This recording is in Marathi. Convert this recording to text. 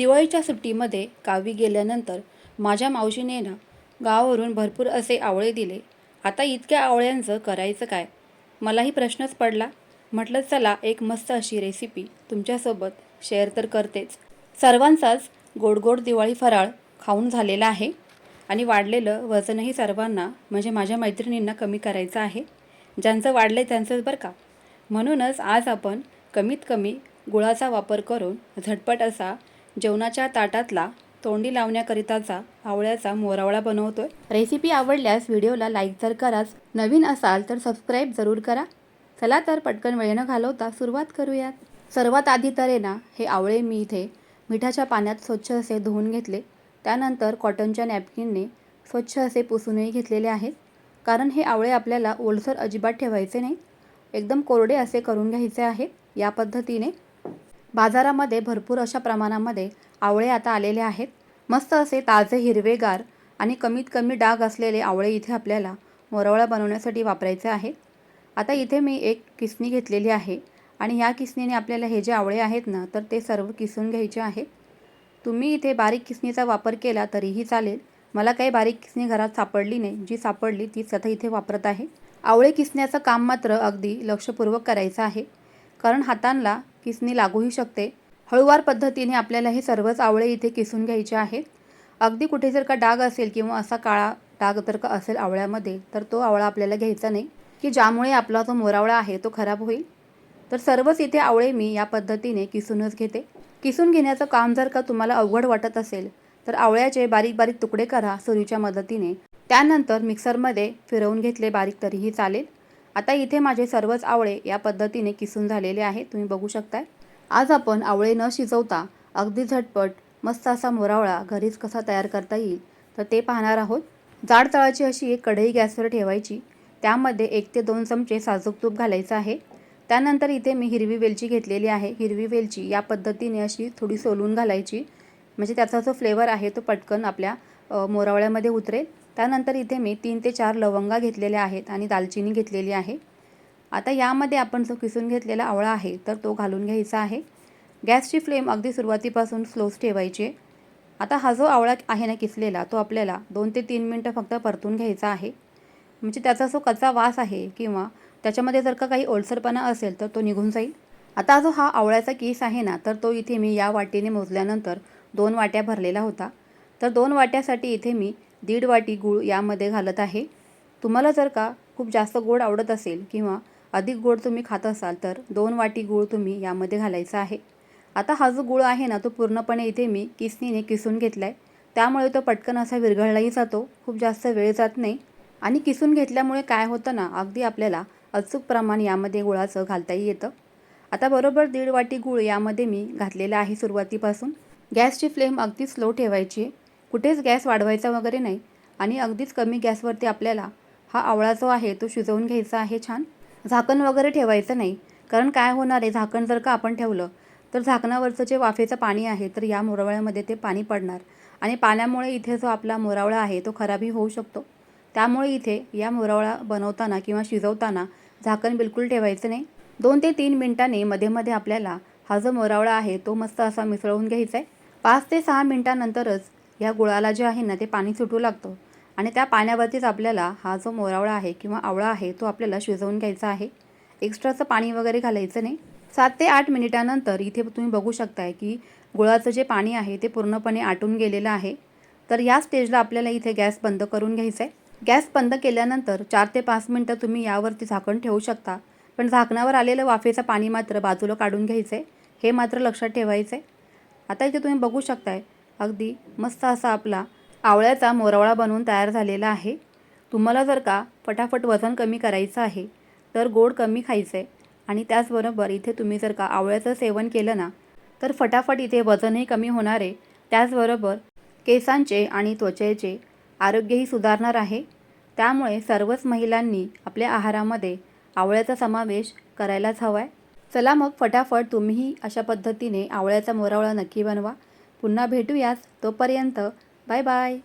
दिवाळीच्या सुट्टीमध्ये गावी गेल्यानंतर माझ्या मावशीने ना गावावरून भरपूर असे आवळे दिले. आता इतक्या आवळ्यांचं करायचं काय? मलाही प्रश्नच पडला. म्हटलं चला एक मस्त अशी रेसिपी तुमच्यासोबत शेअर तर करतेच. सर्वांचाच गोड गोड दिवाळी फराळ खाऊन झालेला आहे आणि वाढलेलं वजनही सर्वांना म्हणजे माझ्या मैत्रिणींना कमी करायचं आहे. ज्यांचं वाढलं आहे त्यांचंच बरं का? म्हणूनच आज आपण कमीत कमी गुळाचा वापर करून झटपट असा जेवणाच्या ताटातला तोंडी लावण्याकरिताचा आवळ्याचा मोरावळा बनवतोय. रेसिपी आवडल्यास व्हिडिओला लाईक जर कराच नवीन असाल तर सबस्क्राईब जरूर करा. चला तर पटकन वेळेनं घालवता सुरुवात करूयात. सर्वात आधी तर ना हे आवळे मी इथे मिठाच्या पाण्यात स्वच्छ असे धुवून घेतले. त्यानंतर कॉटनच्या नॅपकिनने स्वच्छ असे पुसूनही घेतलेले आहेत. कारण हे आवळे आपल्याला ओलसर अजिबात ठेवायचे नाही. एकदम कोरडे असे करून घ्यायचे आहेत या पद्धतीने. बाजारामध्ये भरपूर अशा प्रमाणामध्ये आवळे आता आलेले आहेत. मस्त असे ताजे हिरवेगार आणि कमीत कमी डाग असलेले आवळे इथे आपल्याला मोरवळा बनवण्यासाठी वापरायचे आहेत. आता इथे मी एक किसणी घेतलेली आहे आणि ह्या किसणीने आपल्याला हे जे आवळे आहेत ना तर ते सर्व किसून घ्यायचे आहे. तुम्ही इथे बारीक किसणीचा वापर केला तरीही चालेल. मला काही बारीक किसणी घरात सापडली नाही. जी सापडली तीच आता इथे वापरत आहे. आवळे किसण्याचं काम मात्र अगदी लक्षपूर्वक करायचं आहे. कारण हातांना किसणी लागूही शकते. हळूवार पद्धतीने आपल्याला हे सर्वच आवळे इथे किसून घ्यायचे आहेत. अगदी कुठे जर का डाग असेल किंवा असा काळा डाग जर का असेल आवळ्यामध्ये तर तो आवळा आपल्याला घ्यायचा नाही. की ज्यामुळे आपला जो मोरावळा आहे तो खराब होईल. तर सर्वच इथे आवळे मी या पद्धतीने किसूनच घेते. किसून घेण्याचं काम जर का तुम्हाला अवघड वाटत असेल तर आवळ्याचे बारीक बारीक तुकडे करा सुरीच्या मदतीने. त्यानंतर मिक्सरमध्ये फिरवून घेतले बारीक तरीही चालेल. आता इथे माझे सर्वच आवळे या पद्धतीने किसून झालेले आहे तुम्ही बघू शकताय. आज आपण आवळे न शिजवता अगदी झटपट मस्त असा मोरावळा घरीच कसा तयार करता येईल तर ते पाहणार आहोत. जाड तळाची अशी एक कढई गॅसवर ठेवायची. त्यामध्ये एक ते दोन चमचे साजूक तूप घालायचं आहे. त्यानंतर इथे मी हिरवी वेलची घेतलेली आहे. हिरवी वेलची या पद्धतीने अशी थोडी सोलून घालायची. म्हणजे त्याचा जो फ्लेवर आहे तो पटकन आपल्या मोरावळ्यामध्ये उतरेल. त्यानंतर इथे मी तीन ते चार लवंगा घेतलेल्या आहेत आणि दालचिनी घेतलेली आहे. आता यामध्ये आपण जो किसून घेतलेला आवळा आहे तर तो घालून घ्यायचा आहे. गॅसची फ्लेम अगदी सुरुवातीपासून स्लोच ठेवायची आहे. आता हा जो आवळा आहे ना किसलेला तो आपल्याला दोन ते तीन मिनटं फक्त परतून घ्यायचा आहे. म्हणजे त्याचा जो कच्चा वास आहे किंवा त्याच्यामध्ये जर का काही ओलसरपणा असेल तर तो निघून जाईल. आता जो हा आवळ्याचा केस आहे ना तर तो इथे मी या वाटीने मोजल्यानंतर दोन वाट्या भरलेला होता. तर दोन वाट्यासाठी इथे मी दीड वाटी गूळ यामध्ये घालत आहे. तुम्हाला जर का खूप जास्त गोड आवडत असेल किंवा अधिक गोड तुम्ही खात असाल तर दोन वाटी गूळ तुम्ही यामध्ये घालायचा आहे. आता हा जो गूळ आहे ना तो पूर्णपणे इथे मी किसनीने किसून घेतला आहे त्यामुळे तो पटकन असा विरघळलाही जातो खूप जास्त वेळ जात नाही. आणि किसून घेतल्यामुळे काय होतं ना अगदी आपल्याला अचूक प्रमाण यामध्ये गुळाचं घालताही येतं. आता बरोबर दीड वाटी गूळ यामध्ये मी घातलेला आहे सुरुवातीपासून. गॅसची फ्लेम अगदी स्लो ठेवायची आहे. कुठेच गॅस वाढवायचा वगैरे नाही. आणि अगदीच कमी गॅसवरती आपल्याला हा आवळा जो आहे तो शिजवून घ्यायचा आहे छान. झाकण वगैरे ठेवायचं नाही. कारण काय होणार आहे झाकण जर का आपण ठेवलं तर झाकणावरचं जे वाफेचं पाणी आहे तर या मोरावळ्यामध्ये ते पाणी पडणार. आणि पाण्यामुळे इथे जो आपला मोरावळा आहे तो खराबही होऊ शकतो. त्यामुळे इथे या मोरावळा बनवताना किंवा शिजवताना झाकण बिलकुल ठेवायचं नाही. दोन ते तीन मिनटांनी मध्ये मध्ये आपल्याला हा जो मोरावळा आहे तो मस्त असा मिसळवून घ्यायचा आहे. पाच ते सहा मिनटानंतरच या गुळाला जे आहे ना ते पाणी सुटू लागतं. आणि त्या पाण्यावरतीच आपल्याला हा जो मोरावळा आहे किंवा आवळा आहे तो आपल्याला शिजवून घ्यायचा आहे. एक्स्ट्राचं पाणी वगैरे घालायचं नाही. सात ते आठ मिनिटानंतर इथे तुम्ही बघू शकताय की गुळाचं जे पाणी आहे ते पूर्णपणे आटून गेलेलं आहे. तर या स्टेजला आपल्याला इथे गॅस बंद करून घ्यायचा आहे गॅस बंद केल्यानंतर चार ते पाच मिनटं तुम्ही यावरती झाकण ठेवू शकता. पण झाकणावर आलेलं वाफेचं पाणी मात्र बाजूला काढून घ्यायचं आहे हे मात्र लक्षात ठेवायचं आहे आता इथे तुम्ही बघू शकताय अगदी मस्त असा आपला आवळ्याचा मोरावळा बनवून तयार झालेला आहे. तुम्हाला जर का फटाफट वजन कमी करायचं आहे तर गोड कमी खायचं आहे आणि त्याचबरोबर इथे तुम्ही जर का आवळ्याचं सेवन केलं ना तर फटाफट इथे वजनही कमी होणार आहे. त्याचबरोबर केसांचे आणि त्वचेचे आरोग्यही सुधारणार आहे. त्यामुळे सर्वच महिलांनी आपल्या आहारामध्ये आवळ्याचा समावेश करायलाच हवा आहे चला मग फटाफट तुम्हीही अशा पद्धतीने आवळ्याचा मोरावळा नक्की बनवा. पुन्हा भेटूयात तोपर्यंत बाय बाय.